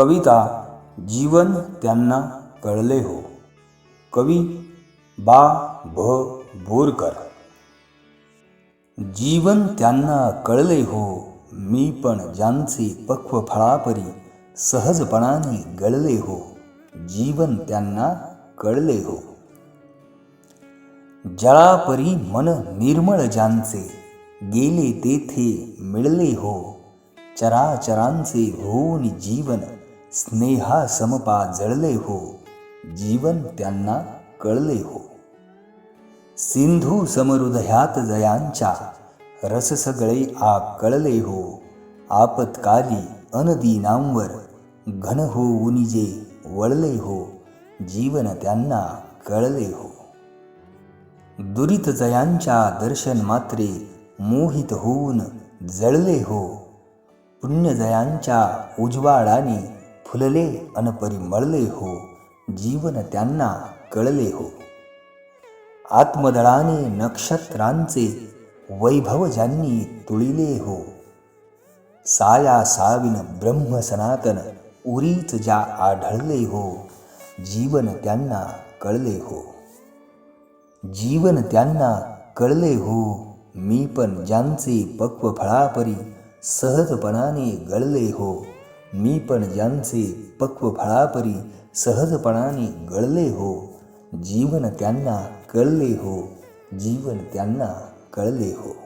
कविता जीवन त्यांना कळले हो. कवी बा भ बोरकर. जीवन त्यांना कळले हो. मी पण ज्यांचे पक्व फळापरी सहजपणाने गळले हो. जीवन त्यांना कळले हो. जळापरी मन निर्मळ ज्यांचे गेले तेथे मिळले हो. चराचरांचे होऊन जीवन स्नेहा समपा जळले हो जीवन त्यांना कळले हो. सिंधू समहृदयात जयांच्या रस सगळे आ कळले हो. आपत्काली अनदीनांवर घन हो उनिजे वळले हो जीवन त्यांना कळले हो. दुरित जयांच्या दर्शन मात्रे मोहित होऊन जळले हो. पुण्यजयांच्या उजवाडाने फुलले अनपरिमळले हो जीवन त्यांना कळले हो. आत्मदळाने नक्षत्रांचे वैभव ज्यांनी तुळिले हो. साया साविन ब्रह्म सनातन उरीच ज्या आढळले हो जीवन त्यांना कळले हो. जीवन त्यांना कळले हो मी पण ज्यांचे पक्व फळापरी सहजपणाने गळले हो. मी पण ज्यांचे पक्व फळापरी सहजपणाने गळले हो. जीवन त्यांना कळले हो. जीवन त्यांना कळले हो.